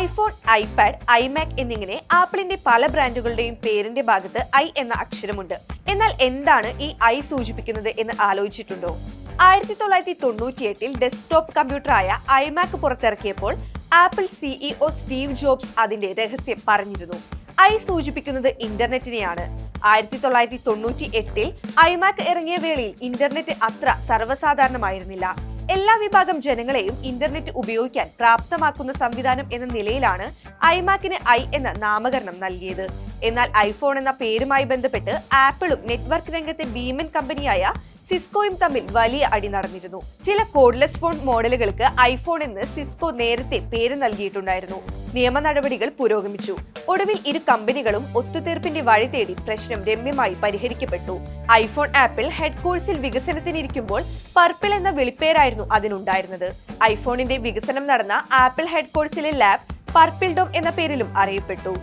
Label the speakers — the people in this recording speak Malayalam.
Speaker 1: ഐഫോൺ ഐപാഡ് ഐമാക് എന്നിങ്ങനെ ആപ്പിളിന്റെ പല ബ്രാൻഡുകളുടെയും പേരിന്റെ ഭാഗത്ത് ഐ എന്ന അക്ഷരമുണ്ട്. എന്നാൽ എന്താണ് ഈ ഐ സൂചിപ്പിക്കുന്നത് എന്ന് ആലോചിച്ചിട്ടുണ്ടോ? ആയിരത്തി തൊള്ളായിരത്തി തൊണ്ണൂറ്റിയെട്ടിൽ ഡെസ്ക്ടോപ്പ് കമ്പ്യൂട്ടറായ ഐമാക് പുറത്തിറക്കിയപ്പോൾ ആപ്പിൾ സിഇഒ സ്റ്റീവ് ജോബ്സ് അതിന്റെ രഹസ്യം പറഞ്ഞിരുന്നു. ഐ സൂചിപ്പിക്കുന്നത് ഇന്റർനെറ്റിനെയാണ്. ആയിരത്തി തൊള്ളായിരത്തി തൊണ്ണൂറ്റി എട്ടിൽ ഐമാക് ഇറങ്ങിയ വേളയിൽ ഇന്റർനെറ്റ് അത്ര സർവസാധാരണമായിരുന്നില്ല. എല്ലാ വിഭാഗം ജനങ്ങളെയും ഇന്റർനെറ്റ് ഉപയോഗിക്കാൻ പ്രാപ്തമാക്കുന്ന സംവിധാനം എന്ന നിലയിലാണ് ഐമാക്കിന് ഐ എന്ന നാമകരണം നൽകിയത്. എന്നാൽ ഐഫോൺ എന്ന പേരുമായി ബന്ധപ്പെട്ട് ആപ്പിളും നെറ്റ്വർക്ക് രംഗത്തെ ഭീമൻ കമ്പനിയായ സിസ്കോയും തമ്മിൽ വലിയ അടി നടന്നിരുന്നു. ചില കോഡ്ലെസ് ഫോൺ മോഡലുകൾക്ക് ഐഫോൺ എന്ന് സിസ്കോ നേരത്തെ പേര് നൽകിയിട്ടുണ്ടായിരുന്നു. നിയമ നടപടികൾ പുരോഗമിച്ചു. ഒടുവിൽ ഇരു കമ്പനികളും ഒത്തുതീർപ്പിന്റെ വഴി തേടി പ്രശ്നം രമ്യമായി പരിഹരിക്കപ്പെട്ടു. ഐഫോൺ ആപ്പിൾ ഹെഡ് കോഴ്സിൽ വികസനത്തിനിരിക്കുമ്പോൾ പർപ്പിൾ എന്ന വിളിപ്പേരായിരുന്നു അതിനുണ്ടായിരുന്നത്. ഐഫോണിന്റെ വികസനം നടന്ന ആപ്പിൾ ഹെഡ് കോഴ്സിലെ ലാബ് പർപ്പിൾ ഡോം എന്ന പേരിലും അറിയപ്പെട്ടു.